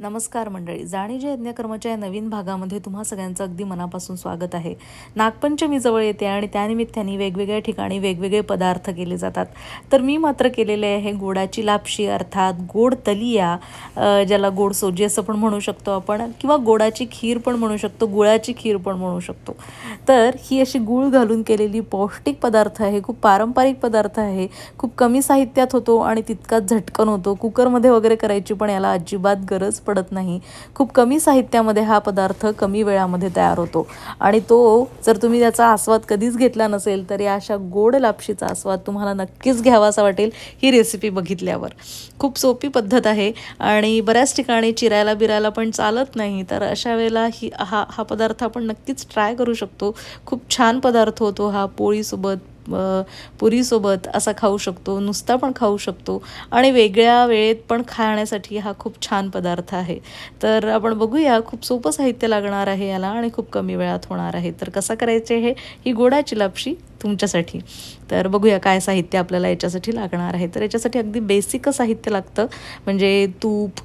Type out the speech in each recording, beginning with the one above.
नमस्कार मंडळी. जाणीजे यज्ञकर्माच्या या नवीन भागामध्ये तुम्हा सगळ्यांचं अगदी मनापासून स्वागत आहे. नागपंचमी जवळ येते आणि त्यानिमित्ताने वेगवेगळ्या ठिकाणी वेगवेगळे पदार्थ केले जातात. तर मी मात्र केलेले आहे गोडाची लापशी अर्थात गोड तलिया ज्याला गोड सोजी असं पण म्हणू शकतो आपण किंवा गोडाची खीर पण म्हणू शकतो गुळाची खीर पण म्हणू शकतो. तर ही अशी गूळ घालून केलेली पौष्टिक पदार्थ आहे खूप पारंपरिक पदार्थ आहे खूप कमी साहित्यात होतो आणि तितकाच झटकन होतो. कुकरमध्ये वगैरे करायची पण याला अजिबात गरज पडत नाही. खूप कमी साहित्यामध्ये हा पदार्थ कमी वेळामध्ये तयार होतो. आणि तो जर तुम्ही त्याचा आस्वाद कधीच घेतला नसेल तर या अशा गोड लापशीचा आस्वाद तुम्हाला नक्कीच घ्यावासा वाटेल ही रेसिपी बघितल्यावर. खूप सोपी पद्धत आहे आणि बऱ्याच ठिकाणी चिरायला बिरायला पण चालत नाही तर अशा वेळेला ही हा हा पदार्थ आपण नक्कीच ट्राय करू शकतो. खूप छान पदार्थ होतो हा पोळीसोबत. पुरीसोबत असा खाऊ शकतो नुसता पण खाऊ शकतो आणि वेगळ्या वेळेत पण खाण्यासाठी हा खूप छान पदार्थ आहे. तर आपण बघूया खूप सोपं साहित्य लागणार आहे याला आणि खूप कमी वेळात होणार आहे. तर कसा करायचे हे? ही गोडाची लापशी तुमच्यासाठी. तर बघूया काय साहित्य आपल्याला याच्यासाठी लागणार आहे. तर याच्यासाठी अगदी बेसिक साहित्य लागतं. म्हणजे तूप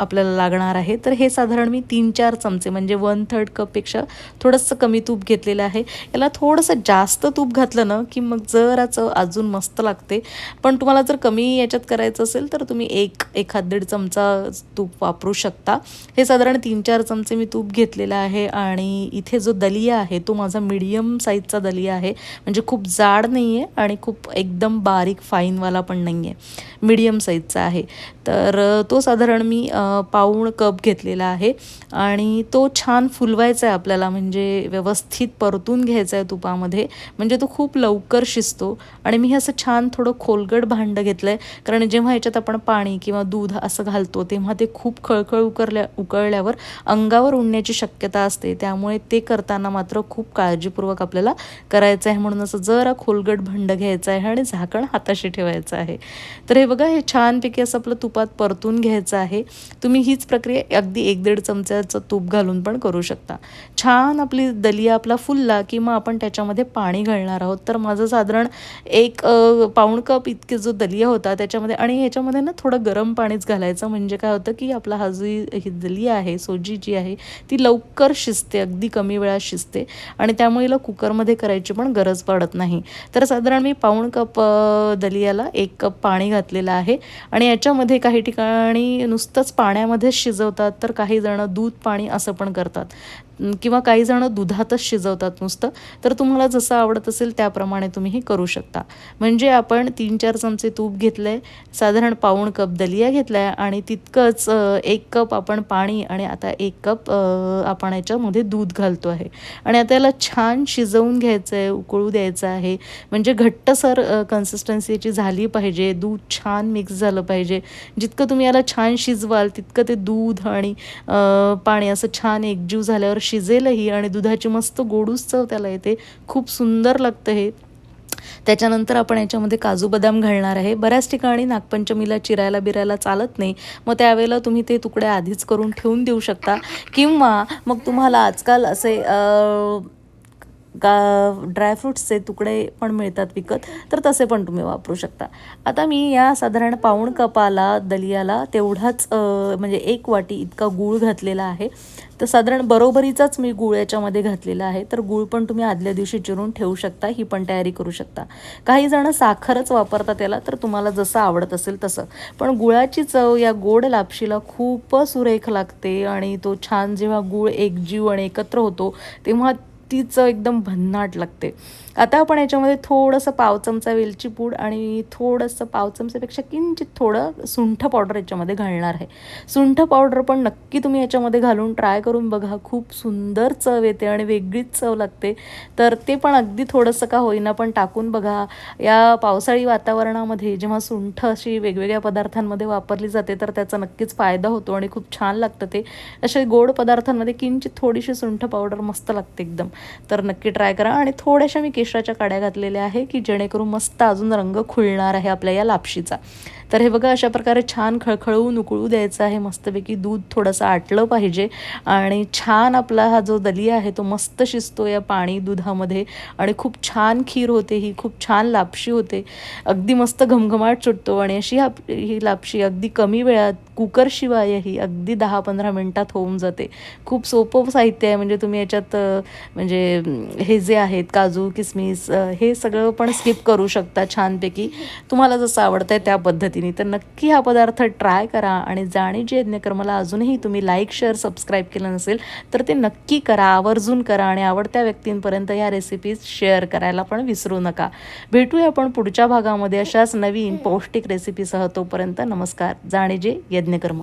आपल्याला लागणार आहे. तर हे साधारण मी तीन चार चमचे म्हणजे वन थर्ड कपपेक्षा थोडंसं कमी तूप घेतलेलं आहे. याला थोडंसं जास्त तूप घातलं ना की मग जरा चव अजून मस्त लागते. पण तुम्हाला जर कमी याच्यात करायचं असेल तर तुम्ही एक एखाद दीड चमचा तूप वापरू शकता. हे साधारण तीन चार चमचे मी तूप घेतलेलं आहे. आणि इथे जो दलिया आहे तो माझा मीडियम साईजचा दलिया आहे. म्हणजे खूप जाड नाही आहे आणि खूप एकदम बारीक फाईनवाला पण नाही आहे मीडियम साईजचा आहे. तर तो साधारण मी पाऊण कप घेतलेला आहे. आणि तो छान फुलवायचा आहे आपल्याला म्हणजे व्यवस्थित परतून घ्यायचा आहे तुपामध्ये. म्हणजे तो खूप लवकर शिजतो. आणि मी हे असं छान थोडं खोलगट भांडं घेतलं आहे कारण जेव्हा याच्यात आपण पाणी किंवा दूध असं घालतो तेव्हा ते खूप खळखळ उकरल्या उकळल्यावर अंगावर उडण्याची शक्यता असते. त्यामुळे ते करताना मात्र खूप काळजीपूर्वक आपल्याला करायचं आहे म्हणून असं जरा खोलगट भांडं घ्यायचं आहे आणि झाकण हाताशी ठेवायचं आहे. तर हे बघा हे छानपैकी असं आपलं तुपात परतून घ्यायचं आहे. तुम्ही हीच प्रक्रिया अगदी एक दीड चमच्याचं तूप घालून पण करू शकता. छान आपली दलिया आपला फुलला की मग आपण त्याच्यामध्ये पाणी घालणार आहोत. तर माझं साधारण एक पाऊण कप इतके जो दलिया होता त्याच्यामध्ये आणि ह्याच्यामध्ये ना थोडं गरम पाणीच घालायचं. म्हणजे काय होतं की आपला हा जी ही दलिया आहे सोजी जी आहे ती लवकर शिजते अगदी कमी वेळात शिजते. आणि त्यामुळे हिला कुकरमध्ये करायची पण गरज पडत नाही. तर साधारण मी पाऊण कप दलियाला एक कप पाणी घातलेलं आहे. आणि याच्यामध्ये काही ठिकाणी नुसतंच पाण्यामध्येच शिजवतात तर काही जणं दूध पाणी असं पण करतात. किंवा काही जणं दुधातच शिजवतात नुसतं तर तुम्हाला जसं आवडत असेल त्याप्रमाणे तुम्ही हे करू शकता. म्हणजे आपण तीन चार चमचे तूप घेतलं आहे साधारण पाऊण कप दलिया घेतला आहे आणि तितकंच एक कप आपण पाणी आणि आता एक कप आपण याच्यामध्ये दूध घालतो आहे. आणि आता याला छान शिजवून घ्यायचं आहे उकळू द्यायचं आहे. म्हणजे घट्टसर कन्सिस्टन्सी याची झाली पाहिजे दूध छान मिक्स झालं पाहिजे. जितकं तुम्ही याला छान शिजवाल तितकं ते दूध आणि पाणी असं छान एकजीव झाल्यावर शिजेलही आणि दुधाची मस्त गोडूस चव त्याला येते. खूप सुंदर लागतं हे. त्याच्यानंतर आपण याच्यामध्ये काजू बदाम घालणार आहे. बऱ्याच ठिकाणी नागपंचमीला चिरायला बिरायला चालत नाही. मग त्यावेळेला तुम्ही ते तुकडे आधीच करून ठेवून देऊ शकता. किंवा मग तुम्हाला आजकाल असे का ड्रायफ्रुट्सचे ड्रायफ्रूट्सचे तुकडे पण मिळतात विकत तर तसे पण तुम्ही वापरू शकता. आता मी या साधारण पाऊण कपाला दलियाला तेवढाच म्हणजे एक वाटी इतका गूळ घातलेला आहे. तर साधारण बरोबरीचाच मी गूळ याच्यामध्ये घातलेला आहे. तर गूळ पण तुम्ही आदल्या दिवशी चिरून ठेवू शकता ही पण तयारी करू शकता. काही जण साखरच वापरतात त्याला तर तुम्हाला जसं आवडत असेल तसं. पण गुळाची चव या गोड लापशीला खूप सुरेख लागते आणि तो छान जेव्हा गूळ एकजीव आणि एकत्र होतो तेव्हा ती एकदम भन्नाट लागते. आता आपण याच्यामध्ये थोडंसं पाव चमचा वेलची पूड आणि थोडंसं पाव चमच्यापेक्षा किंचित थोडं सुंठ पावडर याच्यामध्ये घालणार आहे. सुंठ पावडर पण नक्की तुम्ही याच्यामध्ये घालून ट्राय करून बघा. खूप सुंदर चव येते आणि वेगळीच चव लागते. तर ते पण अगदी थोडंसं का होईना पण टाकून बघा. या पावसाळी वातावरणामध्ये जेव्हा सुंठ अशी वेगवेगळ्या पदार्थांमध्ये वापरली जाते तर त्याचा नक्कीच फायदा होतो आणि खूप छान लागतं ते. असे गोड पदार्थांमध्ये किंचित थोडीशी सुंठ पावडर मस्त लागते एकदम. तर नक्की ट्राय करा आणि थोड्याशा मी केशराच्या काड्या घातलेल्या आहे की जेणेकरून मस्त अजून रंग खुलणार आहे आपल्या या लापशीचा. तर हे बघा अशा प्रकारे छान खळखळवून उकळू द्यायचं आहे. मस्तपैकी दूध थोडंसं आटलं पाहिजे. आणि छान आपला हा जो दलिया आहे तो मस्त शिजतो या पाणी दुधामध्ये. आणि खूप छान खीर होते ही खूप छान लापशी होते. अगदी मस्त घमघमाट सुटतो. आणि अशी हा ही लापशी अगदी कमी वेळात कुकरशिवाय ही अगदी दहा पंधरा मिनटात होऊन जाते. खूप सोपं साहित्य आहे. म्हणजे तुम्ही याच्यात म्हणजे हे जे आहेत काजू किसमिस हे सगळं पण स्किप करू शकता छानपैकी. तुम्हाला जसं आवडतं आहे त्या पद्धतीने तर नक्की हा पदार्थ ट्राय करा आणि जाणीची यज्ञकर्माला अजूनही तुम्ही लाईक शेअर सबस्क्राईब केलं नसेल तर ते नक्की करा. आवर्जून करा आणि आवडत्या व्यक्तींपर्यंत ह्या रेसिपीज शेअर करायला पण विसरू नका. भेटूया आपण पुढच्या भागामध्ये अशाच नवीन पौष्टिक रेसिपीसह तोपर्यंत नमस्कार. जाणीजे यज्ञकर्म.